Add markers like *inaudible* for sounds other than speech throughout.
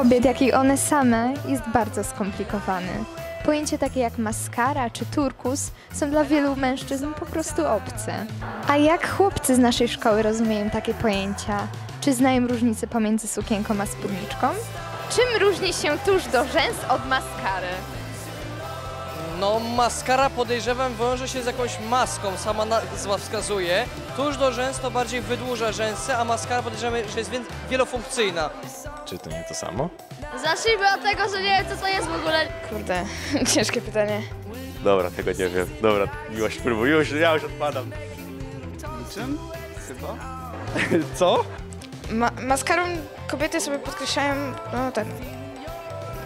Kobiet, jak i one same, jest bardzo skomplikowany. Pojęcia takie jak maskara czy turkus są dla wielu mężczyzn po prostu obce. A jak chłopcy z naszej szkoły rozumieją takie pojęcia? Czy znają różnicę pomiędzy sukienką a spódniczką? Czym różni się tuż do rzęs od maskary? No, maskara podejrzewam wiąże się z jakąś maską, sama nazwa wskazuje. Tuż do rzęs to bardziej wydłuża rzęsy, a maskara podejrzewam, że jest wiel- wielofunkcyjna. Czy to nie to samo? Zacznijmy od tego, że nie wiem co to jest w ogóle. Kurde, *laughs* ciężkie pytanie. Dobra, tego nie wiem. Dobra, miłość próbuj, już, ja już odpadam. Czym? Chyba? Co? Ma maskarą kobiety sobie podkreślają, no ten,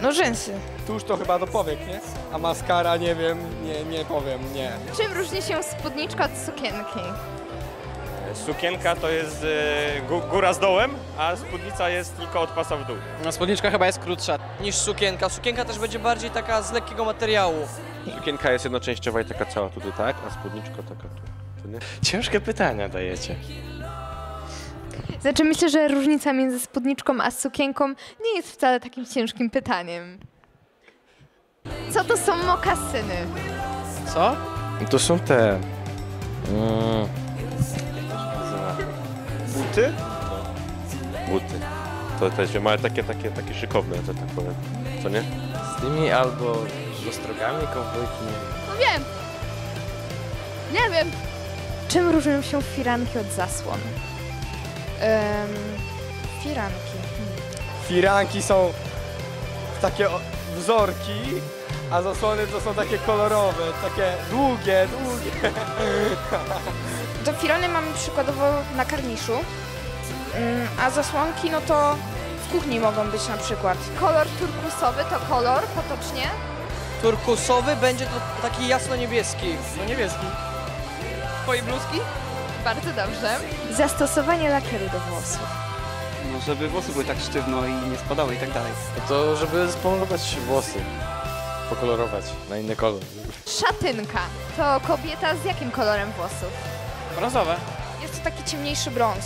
no rzęsy. Tuż to chyba do powiek, nie? A maskara nie wiem, nie, nie powiem, nie. Czym różni się spódniczka od sukienki? Sukienka to jest e, gó- góra z dołem, a spódnica jest tylko od pasa w dół. No, spódniczka chyba jest krótsza niż sukienka. Sukienka też będzie bardziej taka z lekkiego materiału. Sukienka jest jednoczęściowa i taka cała tutaj, tak? A spódniczka taka tu. tu nie? Ciężkie pytania dajecie. Znaczy myślę, że różnica między spódniczką a sukienką nie jest wcale takim ciężkim pytaniem. Co to są mokasyny? Co? To są te... Mm? Buty? Buty. To też mają takie, takie, takie szykowne, że tak powiem. Co nie? Z tymi albo z ostrogami kowbojki, nie wiem. No wiem. Nie wiem. Czym różnią się firanki od zasłon? Firanki. Firanki są takie wzorki, a zasłony to są takie kolorowe, takie długie, długie. To firany mamy przykładowo na karniszu, mm, a zasłonki no to w kuchni mogą być na przykład. Kolor turkusowy to kolor potocznie? Turkusowy będzie to taki jasno-niebieski. No niebieski. Twojej bluzki? Bardzo dobrze. Zastosowanie lakieru do włosów. No, żeby włosy były tak sztywno i nie spadały i tak dalej. No to żeby spomalować włosy, pokolorować na inny kolor. Szatynka to kobieta z jakim kolorem włosów? Brązowe. Jest to taki ciemniejszy brąz.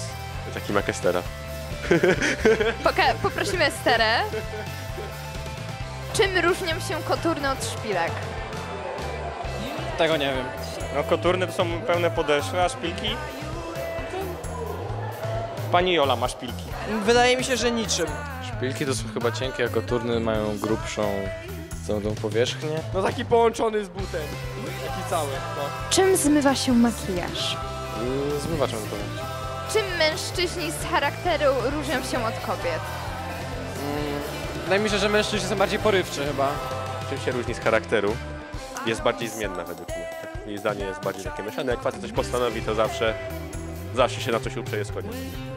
Taki makestera. *laughs* Poka- poprosimy Esterę. Czym różnią się koturny od szpilek? Tego nie wiem. No koturny to są pełne podeszwy, a szpilki? Pani Jola ma szpilki. Wydaje mi się, że niczym. Szpilki to są chyba cienkie, a koturny mają grubszą całą tą powierzchnię. No taki połączony z butem. Taki cały, no. Czym zmywa się makijaż? Yy, Zmywaczem to powiedzieć. Czym mężczyźni z charakteru różnią się od kobiet? Wydaje mi się, że mężczyźni są bardziej porywczy chyba. Czym się różni z charakteru? Jest bardziej zmienna według mnie. Jej zdanie jest bardziej takie myślane. Jak facet coś postanowi, to zawsze, zawsze się na coś uprze, jest koniec.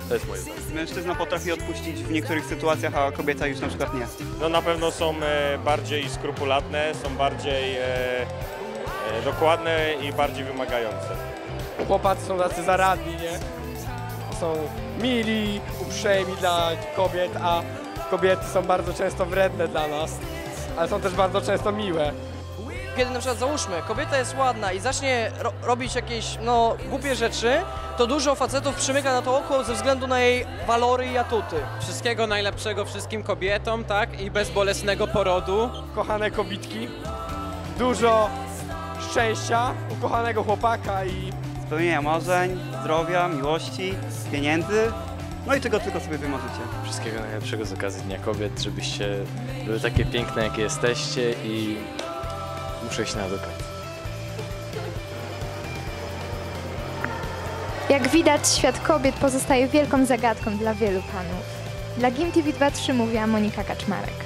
To jest moje zdanie. Mężczyzna potrafi odpuścić w niektórych sytuacjach, a kobieta już na przykład nie. No na pewno są e, bardziej skrupulatne, są bardziej e, e, dokładne i bardziej wymagające. Chłopacy są tacy zaradni, nie? Są mili, uprzejmi dla kobiet, a kobiety są bardzo często wredne dla nas. Ale są też bardzo często miłe. Kiedy na przykład załóżmy, kobieta jest ładna i zacznie ro robić jakieś, no, głupie rzeczy, to dużo facetów przymyka na to oko ze względu na jej walory i atuty. Wszystkiego najlepszego wszystkim kobietom, tak? I bezbolesnego porodu. Kochane kobitki, dużo szczęścia, ukochanego chłopaka i Spełnienia marzeń, zdrowia, miłości, pieniędzy, no i czego tylko sobie wymarzycie. Wszystkiego najlepszego z okazji Dnia Kobiet, żebyście były takie piękne, jakie jesteście i Muszę iść na. Jak widać, świat kobiet pozostaje wielką zagadką dla wielu panów. Dla GimTV 23 mówiła Monika Kaczmarek.